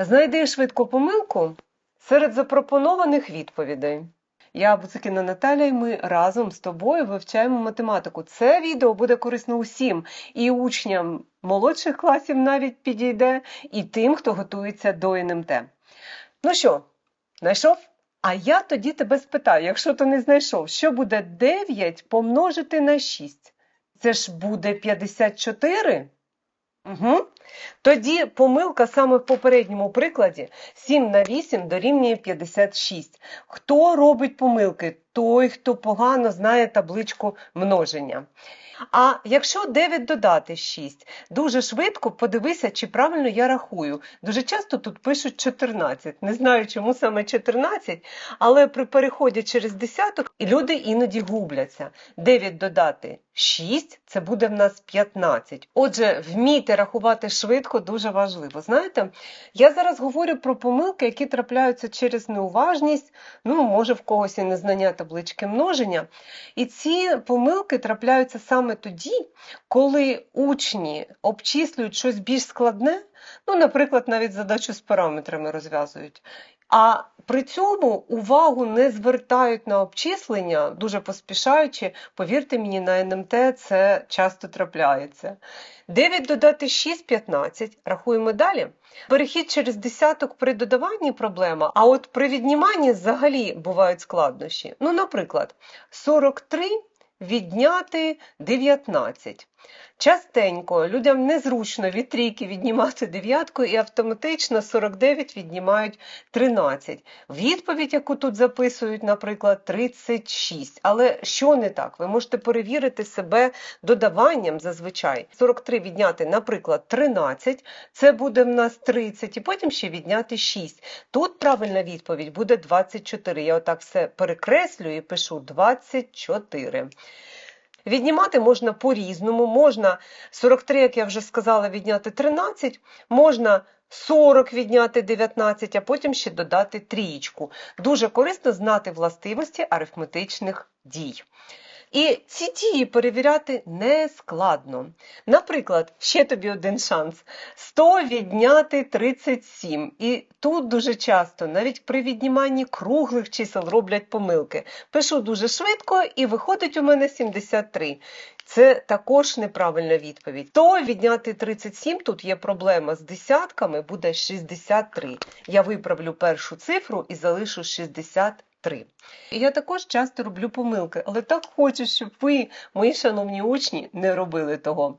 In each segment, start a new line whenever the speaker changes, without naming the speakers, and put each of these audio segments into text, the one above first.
Знайди швидко помилку серед запропонованих відповідей. Я Буцикіна Наталя, і ми разом з тобою вивчаємо математику. Це відео буде корисно усім, і учням молодших класів навіть підійде, і тим, хто готується до НМТ. Ну що, знайшов? А я тоді тебе спитаю, якщо ти не знайшов, що буде 9 помножити на 6? Це ж буде 54? Угу. Тоді помилка саме в попередньому прикладі 7 на 8 дорівнює 56. Хто робить помилки? Той, хто погано знає табличку множення. А якщо 9 додати 6, дуже швидко подивися, чи правильно я рахую. Дуже часто тут пишуть 14. Не знаю, чому саме 14, але при переході через десяток люди іноді губляться. 9 додати 6 це буде в нас 15. Отже, вмійте рахувати швидко дуже важливо. Знаєте, я зараз говорю про помилки, які трапляються через неуважність, ну, може, в когось і незнання таблички множення. І ці помилки трапляються саме тоді, коли учні обчислюють щось більш складне, ну, наприклад, навіть задачу з параметрами розв'язують. А при цьому увагу не звертають на обчислення, дуже поспішаючи, повірте мені, на НМТ це часто трапляється. 9 додати 6 15. Рахуємо далі. Перехід через десяток при додаванні проблема, а от при відніманні взагалі бувають складнощі. Ну, наприклад, 43 відняти 19. Частенько людям незручно від трійки віднімати дев'ятку і автоматично 49 віднімають 13. Відповідь, яку тут записують, наприклад, 36. Але що не так? Ви можете перевірити себе додаванням зазвичай. 43 відняти, наприклад, 13, це буде в нас 30, і потім ще відняти 6. Тут правильна відповідь буде 24. Я отак все перекреслюю і пишу 24. Віднімати можна по-різному, можна 43, як я вже сказала, відняти 13, можна 40 відняти 19, а потім ще додати трієчку. Дуже корисно знати властивості арифметичних дій. І ці дії перевіряти не складно. Наприклад, ще тобі один шанс: 100 відняти 37. І тут дуже часто, навіть при відніманні круглих чисел роблять помилки. Пишу дуже швидко і виходить у мене 73. Це також неправильна відповідь. То відняти 37, тут є проблема з десятками, буде 63. Я виправлю першу цифру і залишу 63. І я також часто роблю помилки, але так хочу, щоб ви, мої шановні учні, не робили того.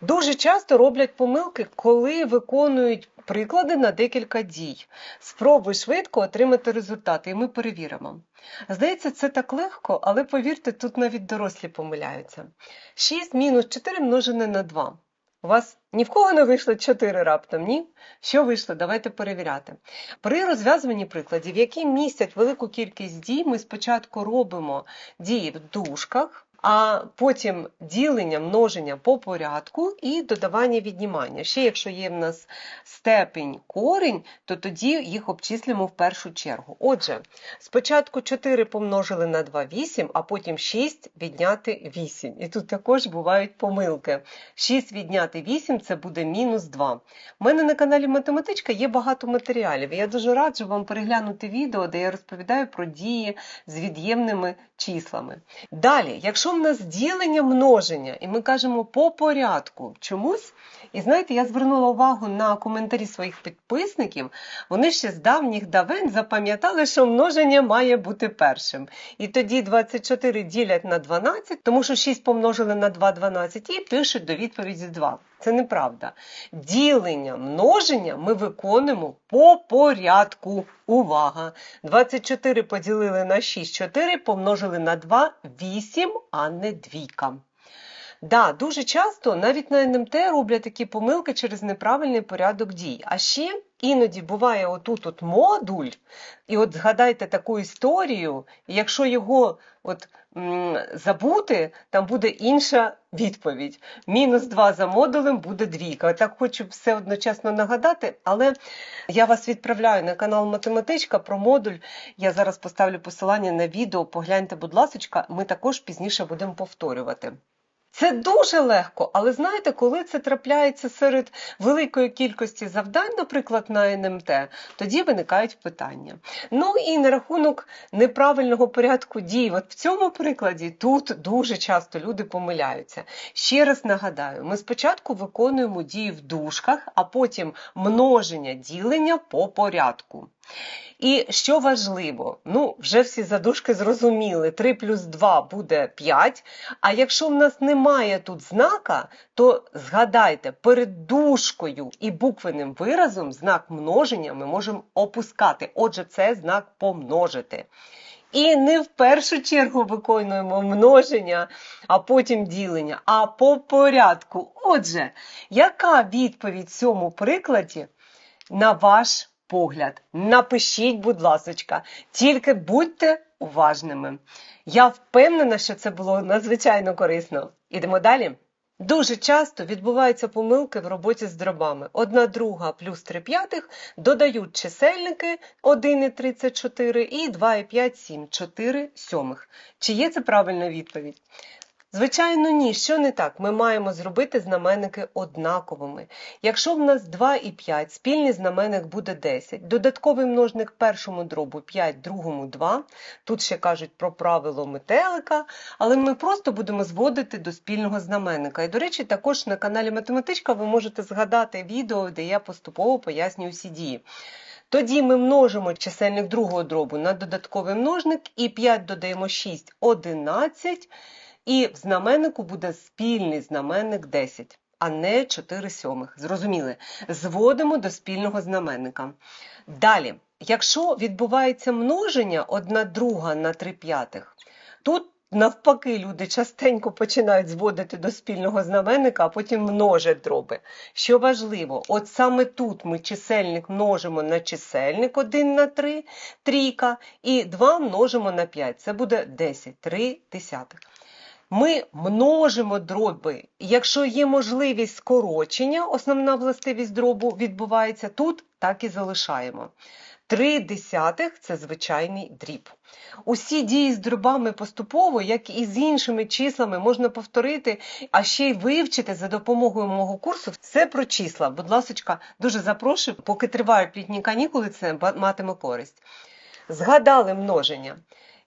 Дуже часто роблять помилки, коли виконують приклади на декілька дій. Спробуй швидко отримати результати, і ми перевіримо. Здається, це так легко, але повірте, тут навіть дорослі помиляються. 6 мінус 4 множене на 2. У вас ні в кого не вийшло 4 раптом, ні? Що вийшло? Давайте перевіряти. При розв'язуванні прикладів, які містять велику кількість дій, ми спочатку робимо дії в дужках, а потім ділення, множення по порядку і додавання віднімання. Ще якщо є в нас степень корінь, то тоді їх обчислюємо в першу чергу. Отже, спочатку 4 помножили на 2 8, а потім 6 відняти 8. І тут також бувають помилки. 6 відняти 8 це буде мінус 2. У мене на каналі Математичка є багато матеріалів. Я дуже раджу вам переглянути відео, де я розповідаю про дії з від'ємними числами. Далі, якщо в нас ділення множення, і ми кажемо по порядку чомусь, і знаєте, я звернула увагу на коментарі своїх підписників, вони ще з давніх давен запам'ятали, що множення має бути першим. І тоді 24 ділять на 12, тому що 6 помножили на 2 12 і пишуть до відповіді 2. Це неправда. Ділення множення ми виконуємо по порядку. Увага! 24 поділили на 6, 4 помножили на 2, 8, а не двійка. Да, дуже часто навіть на НМТ роблять такі помилки через неправильний порядок дій. А ще іноді буває отут от модуль, і от згадайте таку історію, і якщо його от, забути, там буде інша відповідь. Мінус 2 за модулем буде двійка. Так хочу все одночасно нагадати, але я вас відправляю на канал Математичка про модуль. Я зараз поставлю посилання на відео. Погляньте, будь ласка, ми також пізніше будемо повторювати. Це дуже легко, але знаєте, коли це трапляється серед великої кількості завдань, наприклад, на НМТ, тоді виникають питання. Ну і на рахунок неправильного порядку дій. От в цьому прикладі тут дуже часто люди помиляються. Ще раз нагадаю, ми спочатку виконуємо дії в дужках, а потім множення ділення по порядку. І що важливо, ну, вже всі задушки зрозуміли, 3 плюс 2 буде 5. А якщо в нас немає тут знака, то згадайте, перед дужкою і буквенним виразом знак множення ми можемо опускати. Отже, це знак помножити. І не в першу чергу виконуємо множення, а потім ділення, а по порядку. Отже, яка відповідь цьому прикладі на ваш погляд? Напишіть, будь ласочка, тільки будьте уважними. Я впевнена, що це було надзвичайно корисно. Ідемо далі. Дуже часто відбуваються помилки в роботі з дробами. Одна друга плюс 3 п'ятих додають чисельники 1,34 і 2,5, 7, 4 сьомих. Чи є це правильна відповідь? Звичайно, ні. Що не так? Ми маємо зробити знаменники однаковими. Якщо в нас 2 і 5, спільний знаменник буде 10, додатковий множник першому дробу 5, другому 2. Тут ще кажуть про правило метелика, але ми просто будемо зводити до спільного знаменника. І, до речі, також на каналі Математичка ви можете згадати відео, де я поступово пояснюю всі дії. Тоді ми множимо чисельник другого дробу на додатковий множник, і 5 додаємо 6 – 11. І в знаменнику буде спільний знаменник 10, а не 4 сьомих. Зрозуміли? Зводимо до спільного знаменника. Далі, якщо відбувається множення 1 друга на 3 п'ятих, тут навпаки люди частенько починають зводити до спільного знаменника, а потім множать дроби. Що важливо, от саме тут ми чисельник множимо на чисельник 1 на 3, трійка, і 2 множимо на 5. Це буде 10, 3 десятих. Ми множимо дроби. Якщо є можливість скорочення, основна властивість дробу відбувається тут, так і залишаємо. Три десятих це звичайний дріб. Усі дії з дробами поступово, як і з іншими числами, можна повторити, а ще й вивчити за допомогою мого курсу. Все про числа. Будь ласка, дуже запрошую, поки тривають літні канікули, це матиме користь. Згадали множення.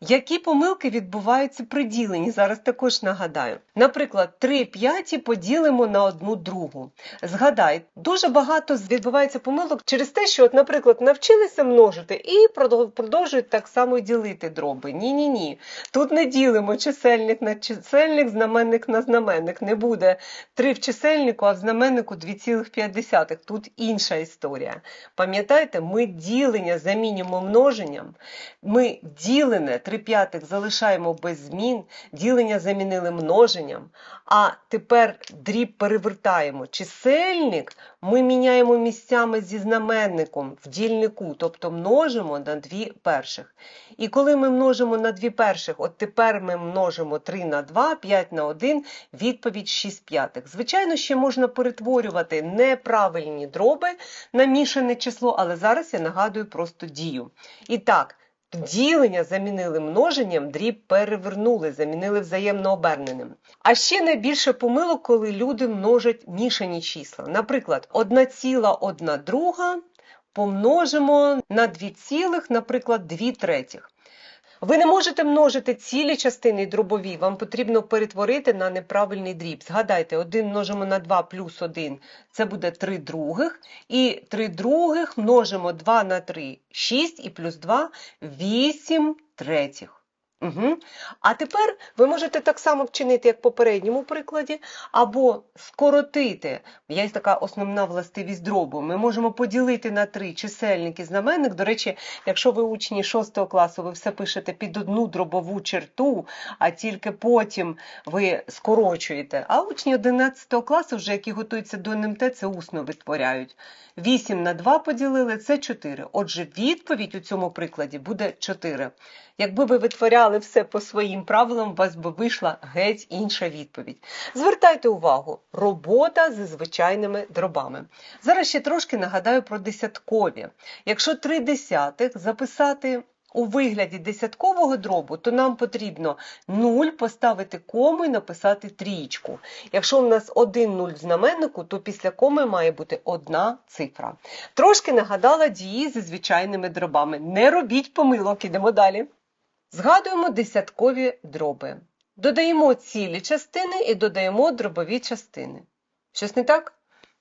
Які помилки відбуваються при діленні? Зараз також нагадаю. Наприклад, 3 п'яті поділимо на одну другу. Згадай, дуже багато відбувається помилок через те, що, от, наприклад, навчилися множити і продовжують так само ділити дроби. Ні-ні ні. Тут не ділимо чисельник на чисельник, знаменник на знаменник. Не буде 3 в чисельнику, а в знаменнику 2,5. Тут інша історія. Пам'ятаєте, ми ділення замінюємо множенням, ми ділене 3 п'ятих залишаємо без змін, ділення замінили множенням, а тепер дріб перевертаємо. Чисельник ми міняємо місцями зі знаменником в дільнику, тобто множимо на дві перших. І коли ми множимо на дві перших, от тепер ми множимо 3 на 2, 5 на 1, відповідь 6 п'ятих. Звичайно, ще можна перетворювати неправильні дроби на мішане число, але зараз я нагадую просто дію. І так, Ділення замінили множенням, дріб перевернули, замінили взаємно оберненим. А ще найбільше помилок, коли люди множать мішані числа. Наприклад, 1,1 друга помножимо на 2 цілих, наприклад, 2 третіх. Ви не можете множити цілі частини дробові, вам потрібно перетворити на неправильний дріб. Згадайте, 1 множимо на 2 плюс 1 це буде 3 других. І 3 других множимо 2 на 3 6 і плюс 2 8 третіх. Угу. А тепер ви можете так само вчинити, як в попередньому прикладі, або скоротити. Є така основна властивість дробу. Ми можемо поділити на три чисельники знаменник. До речі, якщо ви учні 6 класу, ви все пишете під одну дробову черту, а тільки потім ви скорочуєте. А учні 11 класу, вже які готуються до НМТ, це усно витворяють. 8 на 2 поділили це 4. Отже, відповідь у цьому прикладі буде 4. Якби ви витворяли все по своїм правилам, у вас би вийшла геть інша відповідь. Звертайте увагу, робота зі звичайними дробами. Зараз ще трошки нагадаю про десяткові. Якщо три десятих записати у вигляді десяткового дробу, то нам потрібно 0 поставити кому і написати трієчку. Якщо в нас один 0 в знаменнику, то після коми має бути одна цифра. Трошки нагадала дії зі звичайними дробами. Не робіть помилок, ідемо далі. Згадуємо десяткові дроби. Додаємо цілі частини і додаємо дробові частини. Щось не так?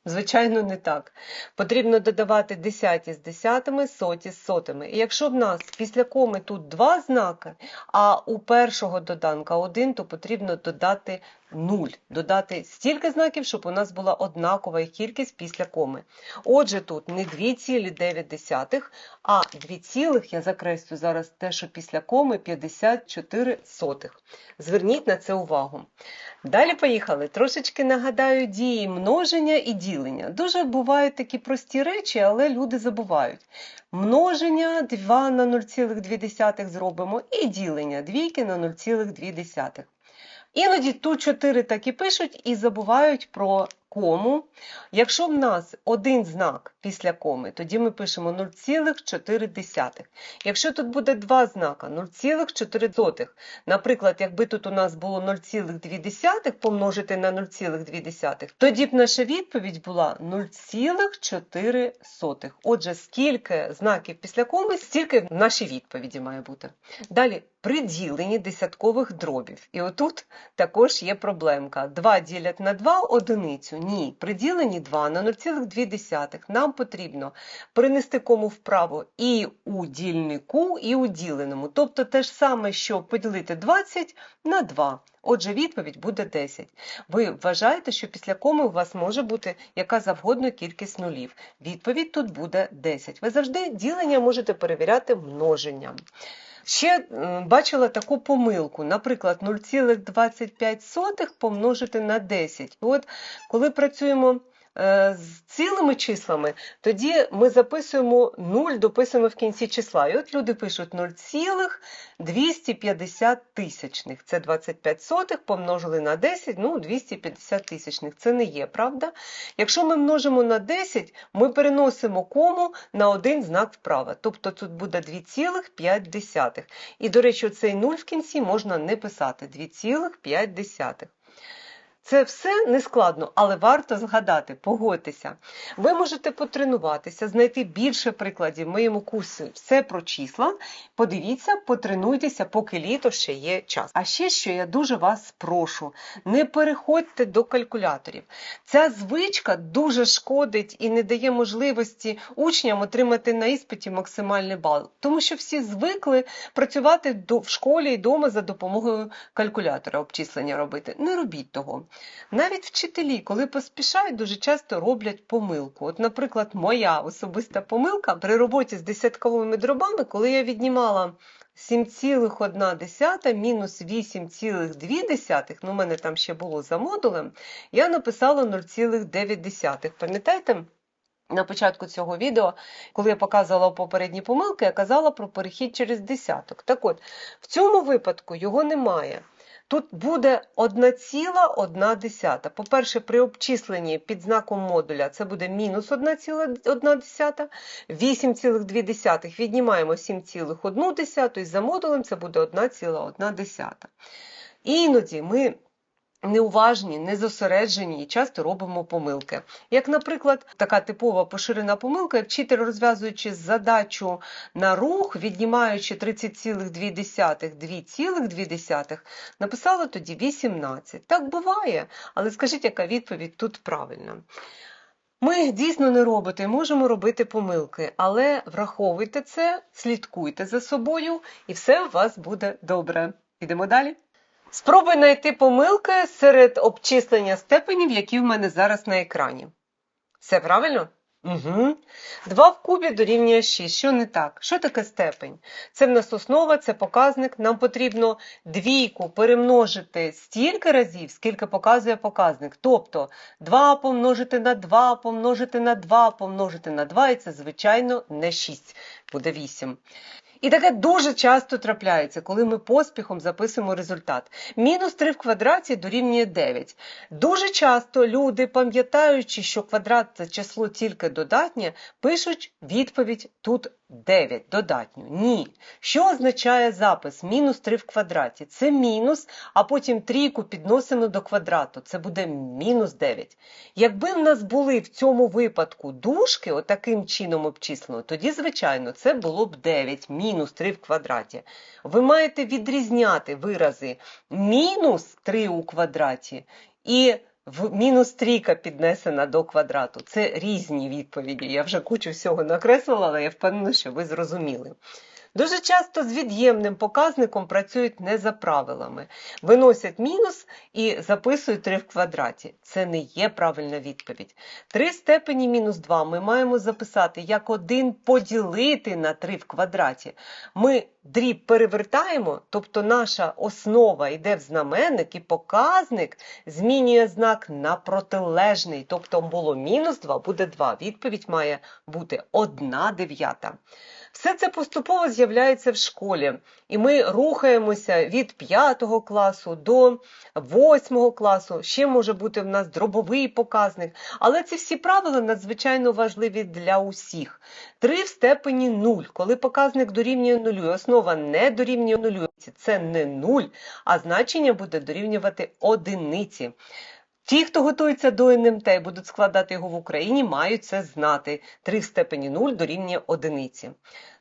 Звичайно, не так. Потрібно додавати десяті з десятими, соті з сотими. І якщо в нас після коми тут два знаки, а у першого доданка один, то потрібно додати 0. Додати стільки знаків, щоб у нас була однакова кількість після коми. Отже, тут не 2,9, а 2, цілих, я закреслю зараз те, що після коми 54 сотих. Зверніть на це увагу. Далі поїхали. Трошечки нагадаю дії множення і ділення. Дуже бувають такі прості речі, але люди забувають. Множення 2 на 0,2 зробимо і ділення 2 на 0,2. Іноді тут 4 так і пишуть і забувають про кому. Якщо в нас один знак після коми, тоді ми пишемо 0,4. Якщо тут буде два знака 0,4. Наприклад, якби тут у нас було 0,2 помножити на 0,2, тоді б наша відповідь була 0,4. Отже, скільки знаків після коми, стільки в нашій відповіді має бути. Далі при діленні десяткових дробів. І отут також є проблемка. 2 ділять на 2 одиницю. Ні, при діленні 2 на 0,2 нам потрібно принести кому вправо і у дільнику, і у діленому. Тобто те ж саме, що поділити 20 на 2. Отже, відповідь буде 10. Ви вважаєте, що після коми у вас може бути яка завгодно кількість нулів. Відповідь тут буде 10. Ви завжди ділення можете перевіряти множенням. Ще бачила таку помилку, наприклад, 0,25 помножити на 10. От коли працюємо з цілими числами, тоді ми записуємо 0, дописуємо в кінці числа. І от люди пишуть 0,250 тисячних. Це 25 сотих, помножили на 10, ну 250 тисячних. Це не є, правда? Якщо ми множимо на 10, ми переносимо кому на один знак вправо. Тобто тут буде 2,5. І, до речі, цей 0 в кінці можна не писати 2,5. Це все не складно, але варто згадати, погодьтеся. Ви можете потренуватися, знайти більше прикладів в моєму курсі все про числа. Подивіться, потренуйтеся, поки літо ще є час. А ще що я дуже вас прошу: не переходьте до калькуляторів. Ця звичка дуже шкодить і не дає можливості учням отримати на іспиті максимальний бал, тому що всі звикли працювати в школі і вдома за допомогою калькулятора обчислення робити. Не робіть того. Навіть вчителі, коли поспішають, дуже часто роблять помилку. От, наприклад, моя особиста помилка при роботі з десятковими дробами, коли я віднімала 7,1 мінус 8,2, ну, у мене там ще було за модулем, я написала 0,9. Пам'ятаєте? На початку цього відео, коли я показувала попередні помилки, я казала про перехід через десяток. Так от, в цьому випадку його немає. Тут буде 1,1. По-перше, при обчисленні під знаком модуля це буде мінус 1,1. 8,2 віднімаємо 7,1 і за модулем це буде 1,1. Іноді ми неуважні, незосереджені і часто робимо помилки. Як, наприклад, така типова поширена помилка, як вчитель, розв'язуючи задачу на рух, віднімаючи 30,2, 2,2, написала тоді 18. Так буває, але скажіть, яка відповідь тут правильна? Ми дійсно не роботи, можемо робити помилки, але враховуйте це, слідкуйте за собою, і все у вас буде добре. Ідемо далі. Спробуй знайти помилки серед обчислення степенів, які в мене зараз на екрані. Все правильно? Угу. 2 в кубі дорівнює 6. Що не так? Що таке степень? Це в нас основа, це показник. Нам потрібно двійку перемножити стільки разів, скільки показує показник. Тобто 2 помножити на 2, помножити на 2, помножити на 2, і це, звичайно, не 6, буде 8. І таке дуже часто трапляється, коли ми поспіхом записуємо результат. Мінус 3 в квадраті дорівнює 9. Дуже часто люди, пам'ятаючи, що квадрат це число тільки додатнє, пишуть відповідь тут 9 додатню. Ні. Що означає запис мінус 3 в квадраті? Це мінус, а потім трійку підносимо до квадрату. Це буде мінус 9. Якби в нас були в цьому випадку дужки, отаким чином обчислено, тоді, звичайно, це було б 9, мінус 3 в квадраті. Ви маєте відрізняти вирази мінус 3 у квадраті і в мінус трійка піднесена до квадрату. Це різні відповіді. Я вже кучу всього накреслила, але я впевнена, що ви зрозуміли. Дуже часто з від'ємним показником працюють не за правилами. Виносять мінус і записують 3 в квадраті. Це не є правильна відповідь. 3 степені мінус 2 ми маємо записати як 1 поділити на 3 в квадраті. Ми дріб перевертаємо, тобто наша основа йде в знаменник і показник змінює знак на протилежний. Тобто було мінус 2, буде 2. Відповідь має бути 1 дев'ята. Все це поступово з'являється в школі, і ми рухаємося від 5 класу до 8 класу. Ще може бути в нас дробовий показник. Але ці всі правила надзвичайно важливі для усіх. 3 в степені 0, коли показник дорівнює 0, основа не дорівнює 0, це не 0, а значення буде дорівнювати одиниці. Ті, хто готується до НМТ і будуть складати його в Україні, мають це знати. 3 в степені 0 дорівнює одиниці.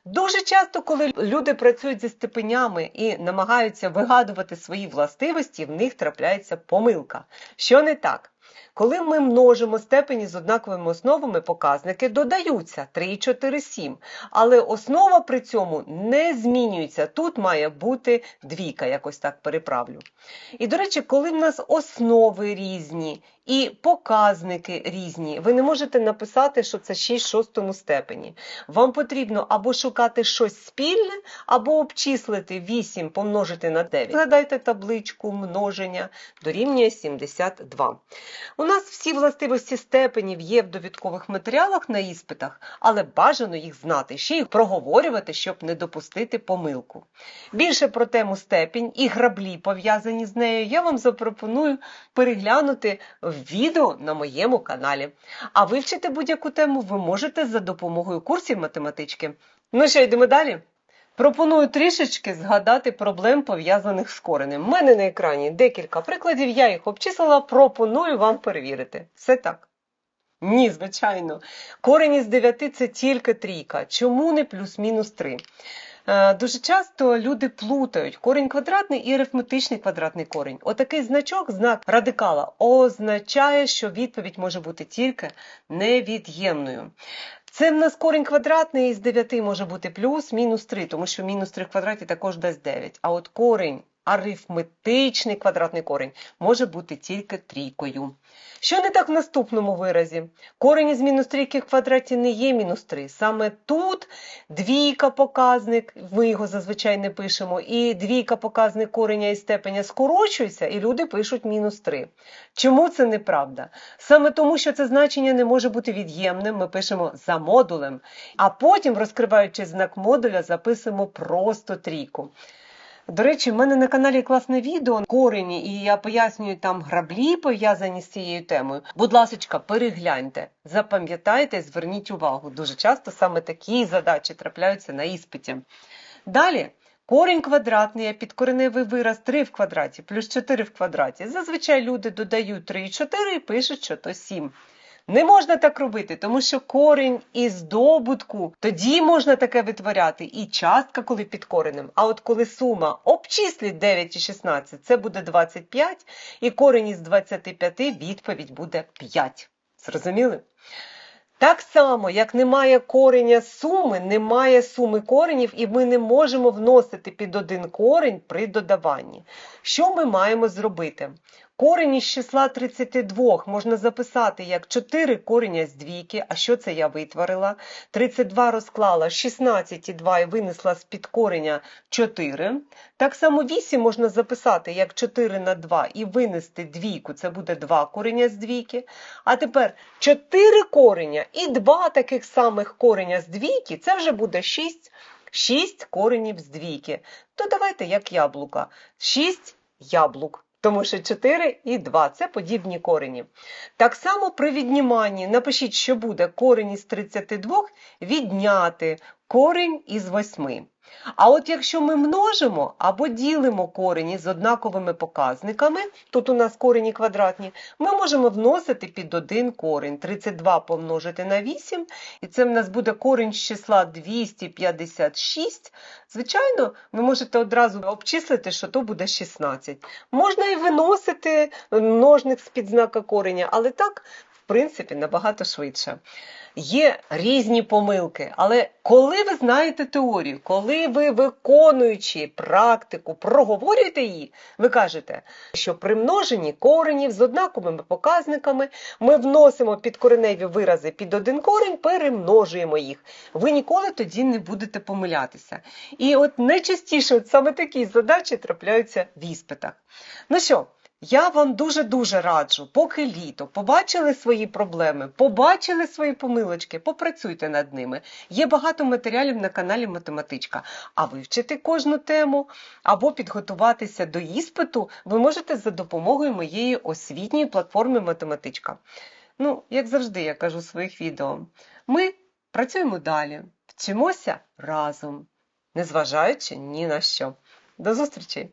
Дуже часто, коли люди працюють зі степенями і намагаються вигадувати свої властивості, в них трапляється помилка. Що не так? Коли ми множимо степені з однаковими основами, показники додаються 3, 4, 7. Але основа при цьому не змінюється. Тут має бути двійка, якось так переправлю. І, до речі, коли в нас основи різні і показники різні, ви не можете написати, що це 6 в шостому степені. Вам потрібно або шукати щось спільне, або обчислити 8 помножити на 9. Згадайте табличку множення дорівнює 72. У нас всі властивості степенів є в довідкових матеріалах на іспитах, але бажано їх знати, ще їх проговорювати, щоб не допустити помилку. Більше про тему степінь і граблі, пов'язані з нею, я вам запропоную переглянути в відео на моєму каналі. А вивчити будь-яку тему ви можете за допомогою курсів математички. Ну що, йдемо далі? Пропоную трішечки згадати проблем, пов'язаних з коренем. У мене на екрані декілька прикладів, я їх обчислила, пропоную вам перевірити. Все так? Ні, звичайно. Корень із 9 це тільки трійка. Чому не плюс-мінус 3? Е, Дуже часто люди плутають корінь квадратний і арифметичний квадратний корінь. Отакий значок, знак радикала, означає, що відповідь може бути тільки невід'ємною. Це в нас корінь квадратний із 9 може бути плюс, мінус 3, тому що мінус 3 в квадраті також дасть 9. А от корінь, арифметичний квадратний корінь, може бути тільки трійкою. Що не так в наступному виразі? Корінь із мінус трійки в квадраті не є мінус 3. Саме тут двійка показник, ми його зазвичай не пишемо, і двійка показник кореня і степеня скорочується, і люди пишуть мінус 3. Чому це неправда? Саме тому, що це значення не може бути від'ємним, ми пишемо за модулем, а потім, розкриваючи знак модуля, записуємо просто трійку. До речі, в мене на каналі класне відео корені, і я пояснюю там граблі, пов'язані з цією темою. Будь ласка, перегляньте, запам'ятайте, зверніть увагу. Дуже часто саме такі задачі трапляються на іспиті. Далі. Корінь квадратний, а підкореневий вираз 3 в квадраті плюс 4 в квадраті. Зазвичай люди додають 3 і 4 і пишуть, що то 7. Не можна так робити, тому що корінь із добутку, тоді можна таке витворяти, і частка, коли під коренем. А от коли сума обчислить 9 і 16, це буде 25, і корінь із 25 відповідь буде 5. Зрозуміли? Так само, як немає кореня суми, немає суми коренів, і ми не можемо вносити під один корень при додаванні. Що ми маємо зробити? Корень із числа 32 можна записати як 4 кореня з двійки. А що це я витворила? 32 розклала 16 і 2 і винесла з під кореня 4. Так само 8 можна записати як 4 на 2 і винести двійку, це буде 2 кореня з двійки. А тепер 4 кореня і 2 таких самих кореня з двійки, це вже буде 6. 6 коренів з двійки. То давайте як яблука. 6 яблук. Тому що 4 і 2 це подібні корені. Так само при відніманні напишіть, що буде корені з 32 відняти корень із 8. А от якщо ми множимо або ділимо корені з однаковими показниками, тут у нас корені квадратні, ми можемо вносити під один корень. 32 помножити на 8, і це в нас буде корень з числа 256. Звичайно, ви можете одразу обчислити, що то буде 16. Можна і виносити множник з-під знака кореня, але так, в принципі, набагато швидше. Є різні помилки, але коли ви знаєте теорію, коли ви виконуючи практику, проговорюєте її, ви кажете, що при множенні коренів з однаковими показниками ми вносимо підкореневі вирази під один корень, перемножуємо їх. Ви ніколи тоді не будете помилятися. І от найчастіше от саме такі задачі трапляються в іспитах. Ну що? Я вам дуже-дуже раджу, поки літо, побачили свої проблеми, побачили свої помилочки, попрацюйте над ними. Є багато матеріалів на каналі Математичка. А вивчити кожну тему або підготуватися до іспиту ви можете за допомогою моєї освітньої платформи Математичка. Ну, як завжди, я кажу в своїх відео, ми працюємо далі, вчимося разом, незважаючи ні на що. До зустрічі!